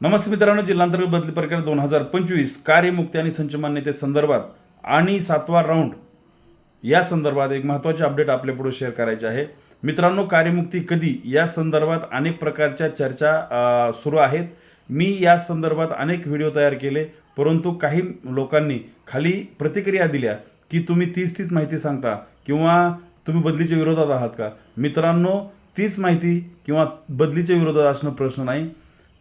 नमस्ते मित्रांनो जिल्हांतर्गत बदली प्रक्रिया दोन हजार पंचवीस कार्यमुक्ती आणि संचमान्यते संदर्भात आणि सातवा राऊंड या संदर्भात एक महत्त्वाचे अपडेट आपल्यापुढे शेअर करायचे आहे. मित्रांनो कार्यमुक्ती कधी? या संदर्भात अनेक प्रकारच्या चर्चा सुरू आहेत. मी या संदर्भात अनेक व्हिडिओ तयार केले परंतु काही लोकांनी खाली प्रतिक्रिया दिल्या की तुम्ही तीच तीच माहिती सांगता किंवा तुम्ही बदलीच्या विरोधात आहात का? मित्रांनो तीच माहिती किंवा बदलीच्या विरोधात असणं प्रश्न नाही.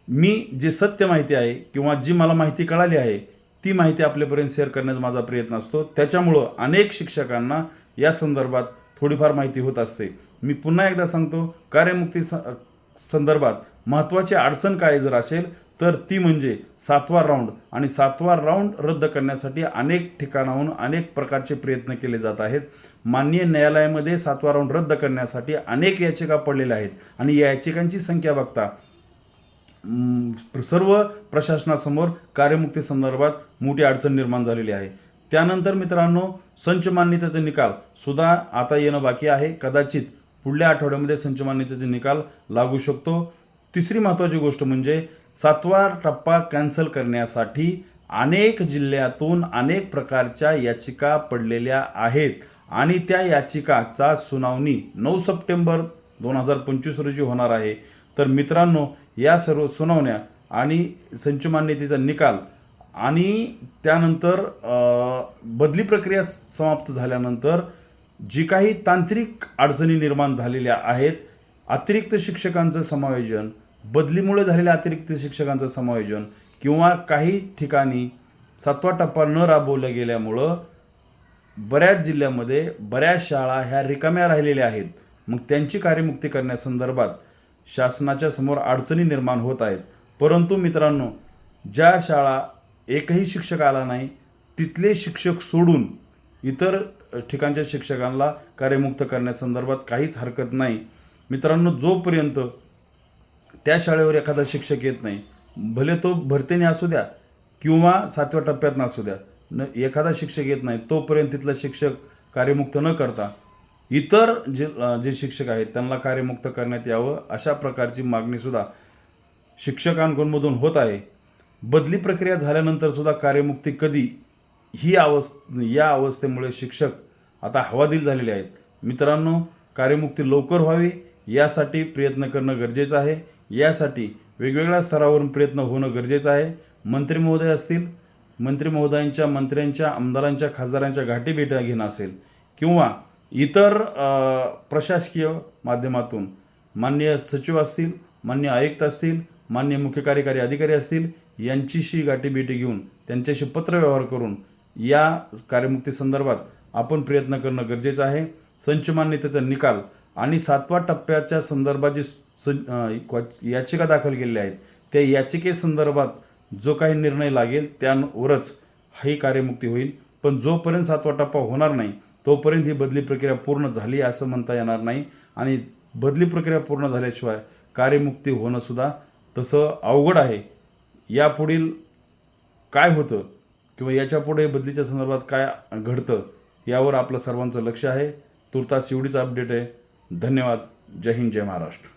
मी जे सत्य माहिती आहे किंवा जी मला माहिती कळाली आहे ती माहिती आपल्यापर्यंत शेअर करण्याचा माझा प्रयत्न असतो. त्याच्यामुळं अनेक शिक्षकांना या संदर्भात थोडीफार माहिती होत असते. मी पुन्हा एकदा सांगतो कार्यमुक्ती स- संदर्भात महत्त्वाची अडचण काय जर असेल तर ती म्हणजे सातवा राऊंड आणि सातवा राऊंड रद्द करण्यासाठी अनेक ठिकाणाहून अनेक प्रकारचे प्रयत्न केले जात आहेत. माननीय न्यायालयामध्ये सातवा राऊंड रद्द करण्यासाठी अनेक याचिका पडलेल्या आहेत आणि या याचिकांची संख्या बघता सर्व प्रशासनासमोर कार्यमुक्ती संदर्भात मोठी अडचण निर्माण झालेली आहे. त्यानंतर मित्रांनो संच मान्यतेचे निकाल सुद्धा आता येणं बाकी आहे. कदाचित पुढल्या आठवड्यामध्ये संच मान्यतेचे निकाल लागू शकतो. तिसरी महत्त्वाची गोष्ट म्हणजे सातवा टप्पा कॅन्सल करण्यासाठी अनेक जिल्ह्यातून अनेक प्रकारच्या याचिका पडलेल्या आहेत आणि त्या याचिकाचा सुनावणी नऊ सप्टेंबर दोन हजार पंचवीस रोजी होणार आहे. तर मित्रांनो या सर्व सुनावण्या आणि संच मान्यतेचा निकाल आणि त्यानंतर बदली प्रक्रिया समाप्त झाल्यानंतर जी काही तांत्रिक अडचणी निर्माण झालेल्या आहेत अतिरिक्त शिक्षकांचं समायोजन बदलीमुळे झालेल्या अतिरिक्त शिक्षकांचं समायोजन किंवा काही ठिकाणी सातवा टप्पा न राबवल्या गेल्यामुळं बऱ्याच जिल्ह्यामध्ये बऱ्याच शाळा ह्या रिकाम्या राहिलेल्या आहेत. मग त्यांची कार्यमुक्ती करण्यासंदर्भात शासनाच्या समोर अडचणी निर्माण होत आहेत. परंतु मित्रांनो ज्या शाळा एकही शिक्षक आला नाही तिथले शिक्षक सोडून इतर ठिकाणच्या शिक्षकांना कार्यमुक्त करण्यासंदर्भात काहीच हरकत नाही. मित्रांनो जोपर्यंत त्या शाळेवर एखादा शिक्षक येत नाही भले तो भरतीने असू द्या किंवा सातव्या टप्प्यात असू द्या न एखादा शिक्षक येत नाही तोपर्यंत तिथला शिक्षक कार्यमुक्त न करता इतर जे जे शिक्षक आहेत त्यांना कार्यमुक्त करण्यात यावं अशा प्रकारची मागणीसुद्धा शिक्षकांकडूनमधून होत आहे. बदली प्रक्रिया झाल्यानंतर सुद्धा कार्यमुक्ती कधी? ही अवस्थ या अवस्थेमुळे शिक्षक आता हवादिल झालेले आहेत. मित्रांनो कार्यमुक्ती लवकर व्हावी यासाठी प्रयत्न करणं गरजेचं आहे. यासाठी वेगवेगळ्या स्तरावरून प्रयत्न होणं गरजेचं आहे. मंत्री महोदय असतील मंत्री महोदयांच्या मंत्र्यांच्या आमदारांच्या खासदारांच्या गाठी भेटा घेणं असेल किंवा इतर प्रशासकीय माध्यमातून मान्य सचिव असतील मान्य आयुक्त असतील मान्य मुख्य कार्यकारी अधिकारी असतील यांचीशी गाठीभेटी घेऊन त्यांच्याशी पत्रव्यवहार करून या कार्यमुक्ती संदर्भात आपण प्रयत्न करणं गरजेचं आहे. संच मान्यतेचा निकाल आणि सातवा टप्प्याच्या संदर्भात जी सं- याचिका दाखल केलेल्या आहेत त्या याचिकेसंदर्भात जो काही निर्णय लागेल त्यावरच ही कार्यमुक्ती होईल. पण जोपर्यंत सातवा टप्पा होणार नाही तोपर्यंत ही बदली प्रक्रिया पूर्ण झाली असं म्हणता येणार नाही. आणि बदली प्रक्रिया पूर्ण झाल्याशिवाय कार्यमुक्ती होणंसुद्धा तसं अवघड आहे. यापुढील काय होतं किंवा याच्यापुढे बदलीच्या संदर्भात काय घडतं यावर आपलं सर्वांचं लक्ष आहे. तुर्तास एवढीच अपडेट आहे. धन्यवाद. जय हिंद जय महाराष्ट्र.